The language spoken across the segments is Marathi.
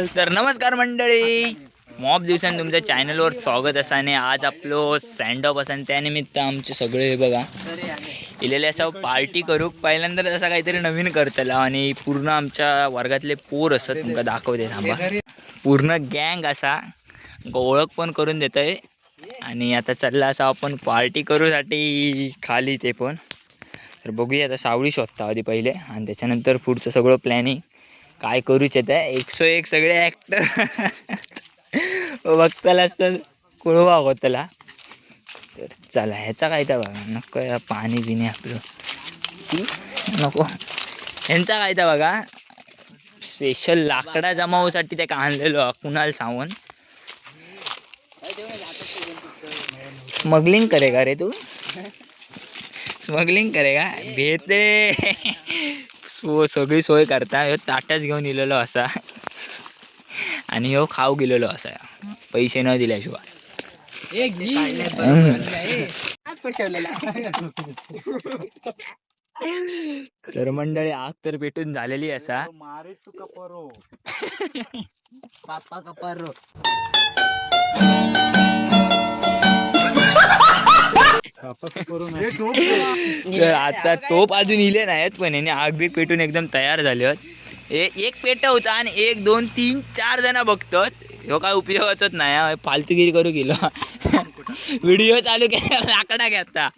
तर नमस्कार मंडळी. मॉब दिवसांनी तुमच्या चॅनलवर स्वागत असा आणि आज आपलो सँड ऑफ असा आणि त्यानिमित्त आमचे सगळे हे बघा. इलेले असं पार्टी करू. पहिल्यांदा असं काहीतरी नवीन करतला आणि पूर्ण आमच्या वर्गातले पोर असत तुमका दाखवते थांबा. पूर्ण गँग असा. ओळख पण करून देतोय. आणि आता चालला असं आपण पार्टी करूसाठी खाली ते पण. तर बघूया आता सावळी शोधता आधी पहिले. आणि त्याच्यानंतर पुढचं सगळं प्लॅनिंग काय करूच येत आहे. एकशे एक सगळे ॲक्टर बघतालाच तर कुळवा होतला तर चला ह्याचा काय तर बघा. नको या पाणी बिणी आपलं. नको. ह्यांचा काय तर बघा. स्पेशल लाकडा जमावसाठी ते का आणलेलो कुणाल सावंत. स्मगलिंग करे का रे तू? स्मगलिंग करे का? भेटे सो सगळी सोय करता. ह्यो ताटाच घेऊन इलेलो असा. आणि ह्यो खाऊ गेलेलो असा. पैसे न दिल्याशिवाय. तर मंडळी आग तर पेटून झालेली असा. मारे तुका परो. पापा कपारो तर आता टोप अजून इले नाहीत पण याने आग बीग पेटून एकदम तयार झाले एक पेट होता आणि एक दोन तीन चार जण बघतात. ह्यो काय उपयोगाचाच नाही हा. फालतूगिरी करू गेलो. व्हिडिओ चालू केला लाकडा घेता.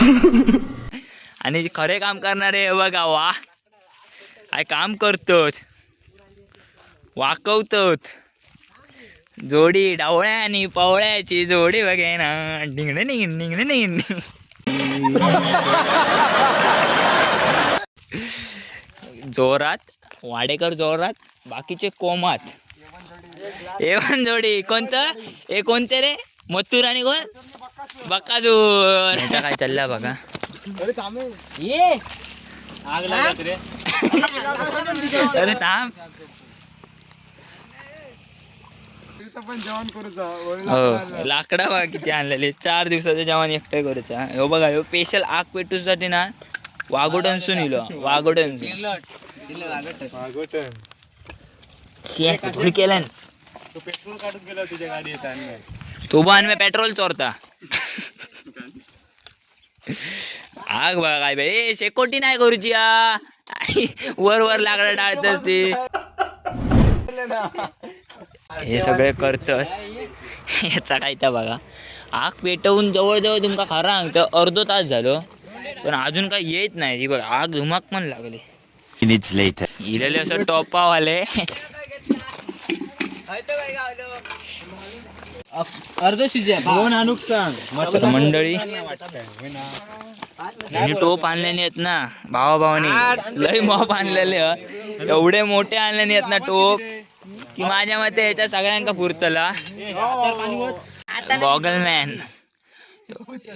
आणि खरे काम करणारे बघा वा. काय काम करतात. वाकवतात. जोडी डावळ्या आणि पवळ्याची जोडी बघे ना डिंगणे निंग डिंगणे निंग जोरात वाडेकर जोरात बाकीचे कोमात. एवन जोडी कोणतं? हे कोणते रे? मथुर आणि कोण? बक्काजूर काय चालला बघा. ये. आग लागत रे. अरे थांब. पण जेवण हो. लाकडा बघा किती आणलेले चार दिवसाचं जेवण एकटं करूचा हो. बघा ह्यो स्पेशल आग पेटूसाठी ना वाघोटनसून इलो वाघोटनसून मागोटन धूर केलं ना. तू पेट्रोल काढून गेला तुझ्या गाडी येत आणि तो पण मी पेट्रोल चोरता. आग बघा काय बाई. ए, शेकोटी नाही करूची आ. वर वर लाकडा डाळत असते. हे सगळे करतात याचा काय तर बघा. आग पेटवून जवळजवळ तुमका खरा सांगतं अर्धो तास झालो. पण अजून काही येत नाही. ही बघ आग धुमाक पण लागली. Minutes later. इलेले असं टॉपावाले. अर्ध शिजे मंडळी. यांनी टोप आणलेले आहेत ना भावा भावानी लय मॉप आणलेले ह. एवढे मोठे आणलेले आहेत ना टोप. की माझ्या मते ह्याच्या सगळ्यांका पुरतला. गॉगल मॅन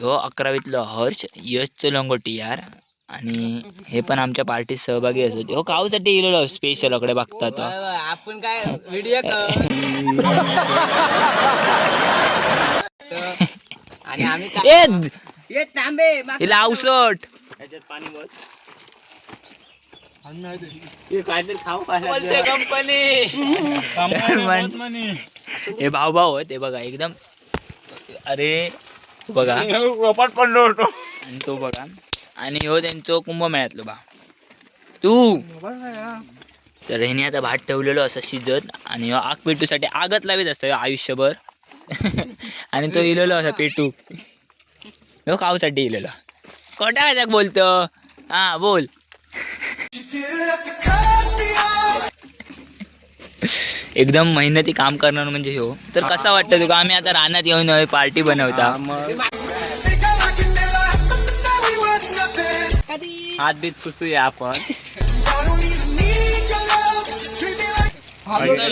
हो अकरावीतलं हर्ष यशचं लंगोटी यार. आणि हे पण आमच्या पार्टीत सहभागी असत. हो खाऊसाठी गेलेलो? स्पेशल अकडे बघता तो. आपण काय व्हिडिओ आणि आम्ही काय ए ये तांबे हिला अवसट काहीतरी खाऊ कंपनी हे भाऊ भाऊ ते बघा एकदम. अरे बघा. रोपात पडलो होतो आणि तो बघा. आणि हो त्यांचं कुंभमेळ्यातलं बा. तू. तर ह्याने आता भात ठेवलेलो असं शिजत. आणि आग पेटूसाठी आगत लावीत असतो आयुष्यभर. आणि तो इलेलो असा पेटू. खाऊसाठी इलेलो. कोटा काय बोलतो? हा बोल. एकदम मेहनती काम करणार म्हणजे ह्यो तर कसा वाटतं तुका? आम्ही आता रानात येऊन पार्टी बनवता. हात बीत पुसूया आपण.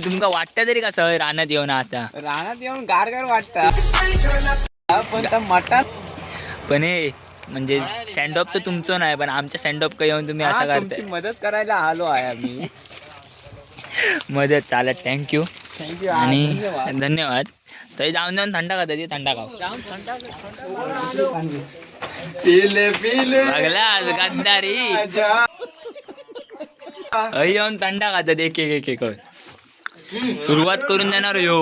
तुमका वाटतं तरी कसं रानात येऊन आता? रानात येऊन गार गार वाटत. पण त्या मटात पण हे म्हणजे सँडऑफ तर तुमचं नाही पण आमच्या सँडऑफ का येऊन तुम्ही असं करताय. मदत करायला आलो आहे आम्ही. मदत चालत थँक्यू थँक्यू आणि धन्यवाद. तरी जाऊन जाऊन थंडा खाता ती थंडा खाऊ. पिले पिले. लागला गद्दारी. अय येऊन थंडा खातात एक एक एक एक सुरुवात करून देणार यो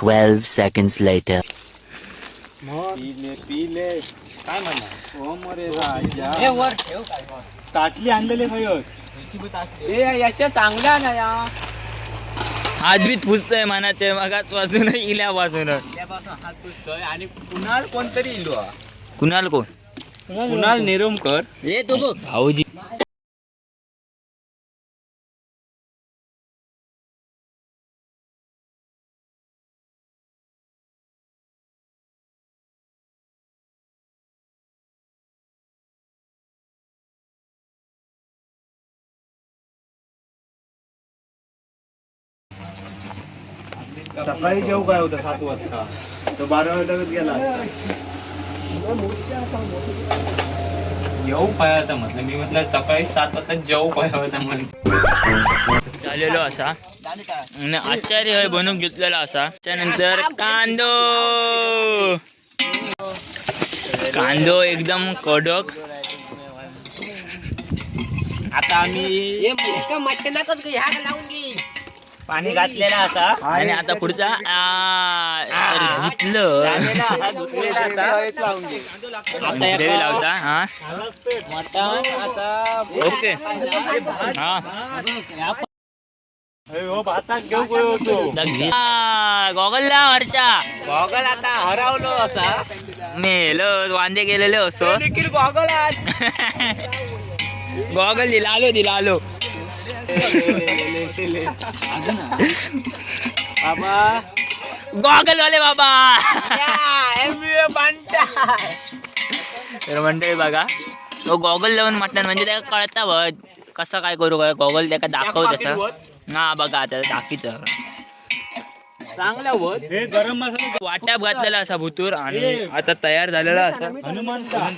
12 seconds later. पिले पिले. काय म्हणा ताटली आणलेली खय ए याच्या चांगल्या ना या. हात बीत पुसतोय मनाचे मगाच वाजून इल्या वाजून हात पुसतोय आणि कुणाल कोणतरी इलो हा. कुणाल कोण? कुणाल निरुमकर. ए तो बघ. भाऊजी. सकाळी जेव काय होतं सात वाजता? तो बारा वाजता गेला. जेव पाय होता म्हटलं. मी म्हटलं सकाळी सात वाजता जेव पाय होता म्हटलं. झालेलो असा. आणि आचार्य हे बनवून घेतलेला असा. त्यानंतर कांदो. कांदो एकदम कडक. आता आम्ही मटणाकच ह्या लावून घे पाणी घातलेलं असा आणि आता पुढचा आ, अरे, धुतलं. लावून घे ग्रेव्ही लावता हा मटण आता ओके हा. हो भातात घेऊ गयो होतो गॉगल ला हर्षा. गॉगल आता हरवलो असा. मेल वांदे गेलेले असो देखील गॉगल आज गॉगल दिला आलो दिला आलो. बाबा. गॉगल वाले बाबा. तर मंडळी बघा तो गॉगल लावून म्हटलं म्हणजे त्याला कळता बघ कसं काय करू काय गॉगल त्याला दाखव तसं हा बघा आता दाखीच हे मसाला वाट्यात घातलेला असा भुतूर आणि आता तयार झालेला असा.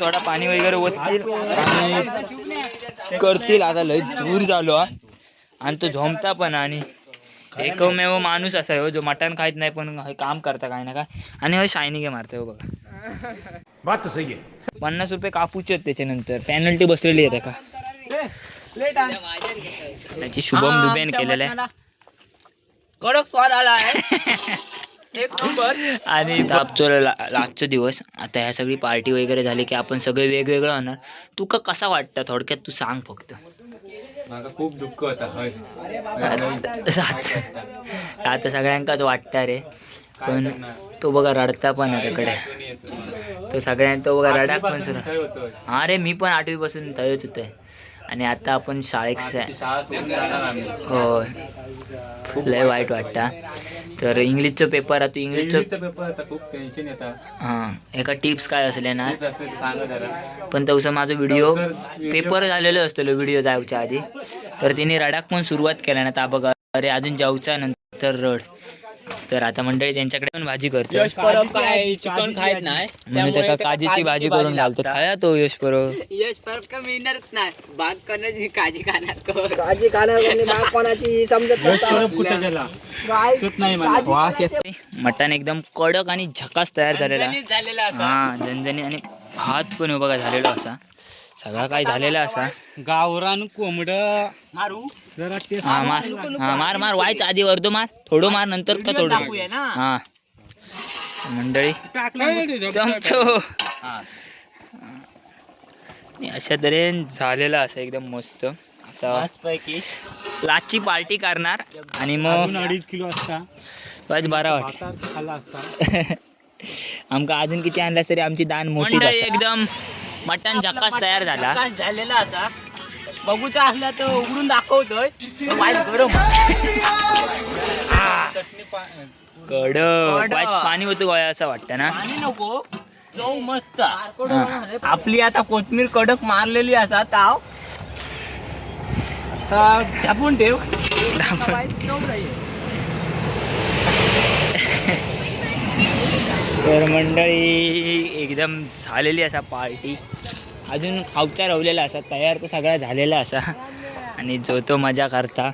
थोडा पाणी वगैरे ओततील आणि करतील. आता लय दूर झालो हा. आणि तो झोमता पण आणि एकमेव माणूस असा आहे हो, जो मटण खायत नाही पण हे काम करता काय ना काय. आणि हो शायनिंग मारतोय हो बघा. बात सही है पन्नास रुपये कापूचे आहेत त्याच्यानंतर. पॅनल्टी बसलेली आहे का त्याची शुभम दुबेन केलेलं आहे. कडक स्वाद आला आहे. एक नंबर. आणि तापचो लास्टचा दिवस. आता ह्या सगळी पार्टी वगैरे झाली की आपण सगळे वेगवेगळं होणार. तुका कसा वाटतं? थोडक्यात तू सांग फक्त. माझा खूप दुःख होता होय. साच आता सगळ्यांकाच वाटतं रे. पण तो बघा रडता पण आहे त्याकडे तो सगळ्यांना तो बघा रडाक पण सुरू. हा रे मी पण आठवी पासून तयच होतोय आणि आता आपण शाळेत हो लय वाईट वाटतं. तर इंग्लिशचं पेपर आहे तू इंग्लिशचं पेपरचा खूप टेन्शन येतात हां एका टिप्स काय असले ना सांगा जरा. पण तसं माझं व्हिडिओ पेपर झालेलं असतं व्हिडिओ जायच्या आधी. तर तिने रडाक पण सुरुवात केल्या ना ता बघा अरे अजून जाऊचा नंतर रड. तर आता मंडळी त्यांच्याकडे पण भाजी करतो यश परब काय? चिकन खायत नाही. म्हणून त्याका काजीची भाजी करून घालतो. खाया तो यश परब. यश परब का मिळणारच नाही. बाग करण्याची काळजी खाणार काळजी खाणार म्हणजे बाग कोणाची समजत नाही मटण एकदम कडक आणि झकास तयार झालेला. झालेला हा झणझणी आणि भात पण बघा झालेला असा. सगळा काय झालेला असा. गावरान कोंबड. मारू? जरा टेस्ट हा मार. हा मार मार. व्हायचं आधी वर्धो मार. थोडं मार नंतर का थोडं. हा. मंडळी. चमचो. अशा तऱ्हेन झालेला असं एकदम मस्त. आता पैकी लाचची पार्टी करणार आणि अजून मग अडीच किलो असता. वाज बारा वाटत भातात खाल्ला असता. आमका अजून किती आणलास तरी आमची दान मोठी एकदम मटन झकास तयार झाला. झालेला आता. बघूचा असला तर उघडून दाखवतोय. वाईट गरम. कड पाणी होतं गोया असं वाटतं ना. पाणी नको. चव मस्त. आपली आता कोथमीर कडक मारलेली असा ताव. आता झापून ठेव. तर मंडळी एकदम झालेली असा पार्टी. अजून खावचा रवलेला असा तयार तर सगळा झालेला असा. आणि जो तो मजा करता.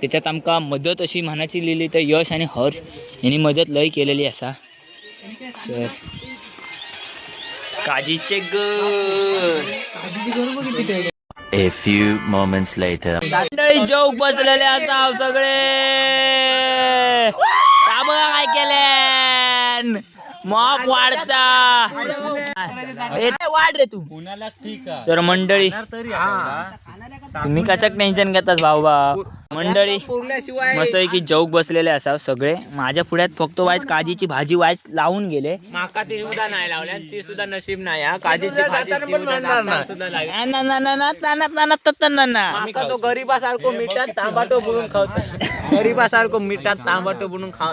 त्याच्यात आमका मदत अशी म्हणाची लिहिली तर यश आणि हर्ष यांनी मदत लय केलेली असा. तर काजीचे ग A few moments later. जोक बसलेले असाव सगळे. काय केले मॉप वाढता ए, वाढ रे तू तर मंडळी तुम्ही कशाक टेन्शन घेतात भाऊबा मंडळी मस्त की जोक बसलेले असाव सगळे माझ्या पुढ्यात फक्त वाईच काजीची भाजी वाईच लावून गेले माका ती सुद्धा नाही लावल्या ती सुद्धा नशीब नाही हा काजीची भाजी तो गरीबासारखो मिठात तांबाटो बुडून खावतो गरीबासारखो मिठात तांबाटो बुडून खाव